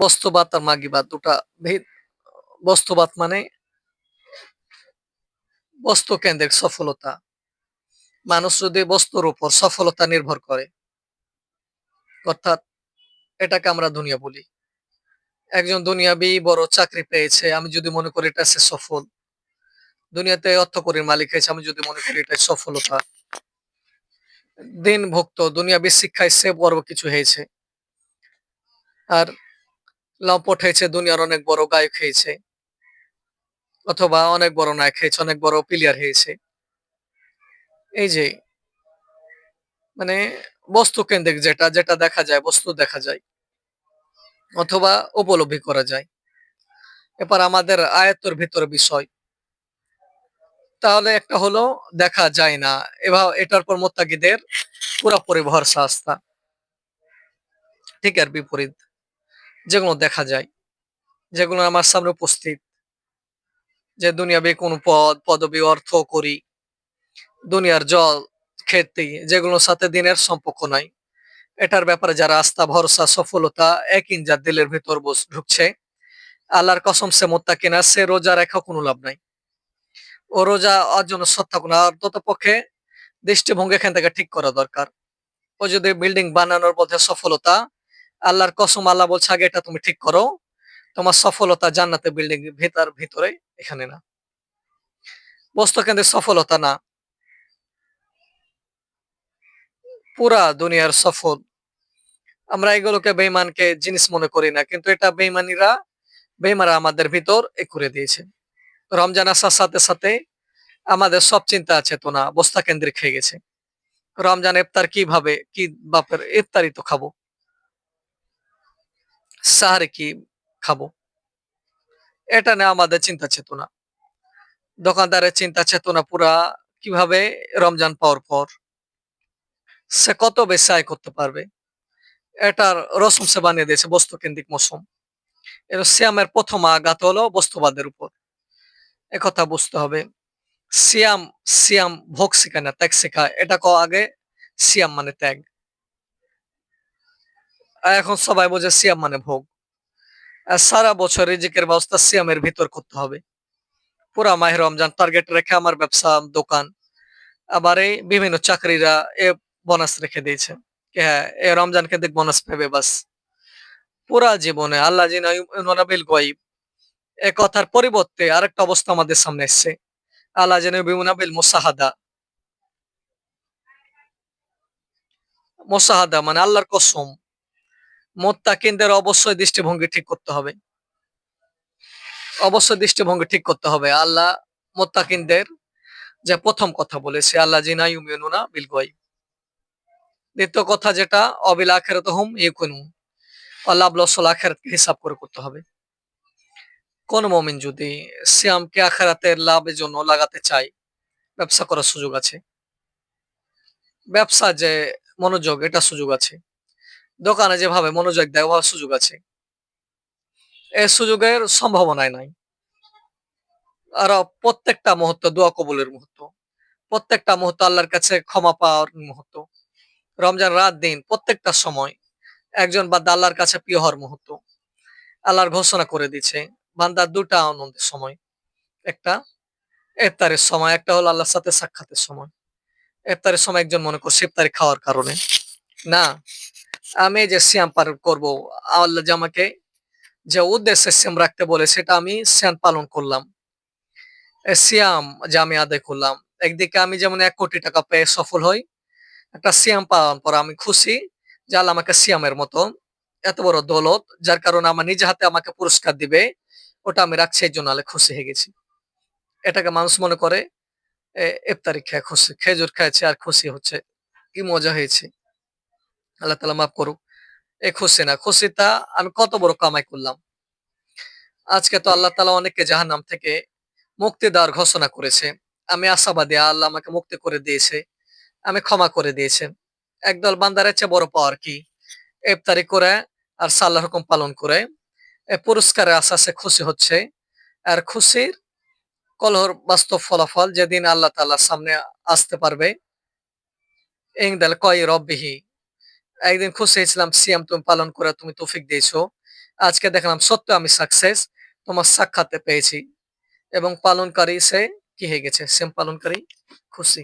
বস্তুবাদ আর মাগিবাদ দুটা ভেদ, বস্তুবাদ মানে বস্তু কেন্দ্রিক সফলতা। মানুষ যদি বস্তুর উপর সফলতা নির্ভর করে, অর্থাৎ এটাকে আমরা দুনিয়া বলি। একজন দুনিয়াবি বড় চাকরি পেয়েছে, আমি যদি মনে করি এটা সে সফল। দুনিয়াতে অর্থকরীর মালিক হয়েছে, আমি যদি মনে করি এটা সফলতা। দিন ভুক্ত দুনিয়াবি শিক্ষায় সে বড় কিছু হয়েছে। আর লম্পট হয়েছে দুনিয়ার অনেক বড় গায়ক হয়েছে, অথবা অনেক বড় নায়ক হয়েছে, অনেক বড় প্লেয়ার হয়েছে। এই যে মানে বস্তু কেন্দ্রিক যেটা যেটা দেখা যায়, বস্তু দেখা যায়, অথবা উপলব্ধি করা যায়। এবার আমাদের আয়ত্তর ভিতর বিষয়। তাহলে একটা হলো, দেখা যায় না। এবার এটার পর মোত্তাকিদের পুরাপুরি ভরসা আস্থা ঠিক আর বিপরীত। যেগুলো দেখা যায়, যেগুলো আমার সামনে উপস্থিত। যে দুনিয়াবি কোন পদ, পদবি, অর্থ করি, দুনিয়ার জল, খেতে, যেগুলোর সাথে দিনের সম্পর্ক নাই। এটার ব্যাপারে যারা আস্থা, ভরসা, সফলতা এক ইঞ্জার দিলের ভেতর বস- ঢুকছে, আল্লাহর কসম সে মোত্তা কিনা সে রোজা রেখা কোনো লাভ নাই। ও রোজা অর্জন সত্তা কোনো অন্তত পক্ষে দৃষ্টিভঙ্গি এখান থেকে ঠিক করা দরকার। ও যদি বিল্ডিং বানানোর মধ্যে সফলতা আল্লাহর কসম, আল্লাহ বলছে, আগে এটা তুমি ঠিক করো। তোমার সফলতা জান্নাতে বিল্ডিং ভিতর, ভিতরে, এখানে না। বস্তু কেন্দ্রের সফলতা না। পুরা দুনিয়ার সফল। আমরা এগুলোকে বেইমানকে জিনিস মনে করি না, কিন্তু এটা বেইমানিরা বেইমারা আমাদের ভিতর এ করে দিয়েছে। রমজান আসার সাথে সাথে আমাদের সব চিন্তা চেতনা বস্তা কেন্দ্রিক হয়ে গেছে। রমজান ইফতার কীভাবে, কি বাপের ইফতারি তো খাব। সাহারে কি খাব? এটা নিয়ে আমাদের চিন্তা চেতনা। দোকানদারের চিন্তা চেতনা পুরা কীভাবে রমজান পাওয়ার পর সে কত বেশি আয় করতে পারবে? এটার রসম সে বানিয়ে দিয়েছে বস্তু কেন্দ্রিক মৌসুম। এর সিয়ামের প্রথম আঘাত হলো বস্তুবাদের উপর। একথা বুঝতে হবে। সিয়াম সিয়াম ভোগ শেখায় না, ত্যাগ শেখায়। এটা ক আগে সিয়াম মানে ত্যাগ। এখন সবাই বোঝে সিয়াম মানে ভোগ। সারা বছর রিজিকের ব্যবস্থা সিয়ামের ভিতর করতে হবে। পুরা মাহের রমজান টার্গেট রেখে আমার ব্যবসা, দোকান, আবার এই বিভিন্ন চাকরিরা এ বোনাস রেখে দিয়েছে। হ্যাঁ এ রমজান কেন্দ্রিক বোনাস পাবে বাস। পুরা জীবনে আল্লাহ জিনাবিল গয়ব, এ কথার পরিবর্তে আরেকটা অবস্থা আমাদের সামনে এসছে। আল্লাহ বিমুনাবিল মুসাহাদা। মোসাহাদা মানে আল্লাহর কসম। মোত্তাকিনদের অবশ্যই দৃষ্টিভঙ্গি ঠিক করতে হবে। অবশ্যই দৃষ্টিভঙ্গি ঠিক করতে হবে। আল্লাহ মোত্তাকিনদের যে প্রথম কথা বলেছে, আল্লাহ জিনা ইউমিনুনা বিল গয়ব দ্বিতীয় কথা যেটা, অবিল আখেরাত হুম ইকুনু আল্লাহ আবলসল আখেরাতকে হিসাব করে করতে হবে। কোন মমিন যদি সিয়ামকে আখেরাতের লাভের জন্য লাগাতে চায়, ব্যবসা করার সুযোগ আছে। ব্যবসা যে মনোযোগ, এটা সুযোগ আছে। দোকানে যেভাবে মনোযোগ দেয় সুযোগ আছে এই সুযোগের সম্ভাবনায় নাই। আর প্রত্যেকটা মুহূর্ত দোয়া কবুলের মুহূর্ত, প্রত্যেকটা মুহূর্ত আল্লাহর কাছে ক্ষমা পাওয়ার মুহূর্ত, রমজান রাত দিন প্রত্যেকটা সময় একজন বা আল্লাহর কাছে প্রিয় হওয়ার মুহূর্ত আল্লাহর ঘোষণা করে দিচ্ছে বান্দার দুটা আনন্দের সময়, একটা এফতারের সময়, একটা হলো আল্লাহর সাথে সাক্ষাতের সময়। এফতারের সময় একজন মনে করছে ইফতারি খাওয়ার কারণে। না আমি যে শ্যাম পালন করব, আল্লাহ আমাকে যে উদ্দেশ্যে শ্যাম রাখতে বলে, সেটা আমি শ্যাম পালন করলাম। এ সিয়াম যে আমি আদায় করলাম, একদিকে আমি যেমন এক কোটি টাকা পেয়ে সফল হই, একটা সিয়াম পালন পর আমি খুশি, যে আল্লাহ আমাকে সিয়ামের মতো এত বড় দৌলত, যার কারণে আমার নিজে হাতে আমাকে পুরস্কার দিবে, ওটা আমি রাখছি, এই জন্য খুশি হয়ে গেছি। এটাকে মানুষ মনে করে ইফতারি খেয়ে খুশি, খেজুর খেয়েছে আর খুশি হচ্ছে, কি মজা হয়েছে। আল্লাহ তালা মাফ করুক। এ খুশি না খুশিটা আমি কত বড় কামাই করলাম। আজকে তো আল্লাহ তালা অনেককে জাহান নাম থেকে মুক্তি দেওয়ার ঘোষণা করেছে। আমি আশাবাদী, আল্লাহ আমাকে মুক্তি করে দিয়েছে। আমি ক্ষমা করে দিয়েছেন একদল বান্দার চেয়ে বড় পাওয়ার কি? ইফতারি করে আর সাল্লাহ হুকুম পালন করে। এ পুরস্কারের আশ্বাসে খুশি হচ্ছে। আর খুশির কলহর বাস্তব ফলাফল যেদিন আল্লাহ তাল্লাহ সামনে আসতে পারবে ইংদাল কয় রব্বিহি। একদিন খুশি হয়েছিলাম সিএম তুমি পালন করে, তুমি তৌফিক দিয়েছ। আজকে দেখলাম সত্য, আমি সাকসেস তোমার সাক্ষাতে পেয়েছি। এবং পালনকারী সে কি হয়ে গেছে? সেম পালনকারী খুশি।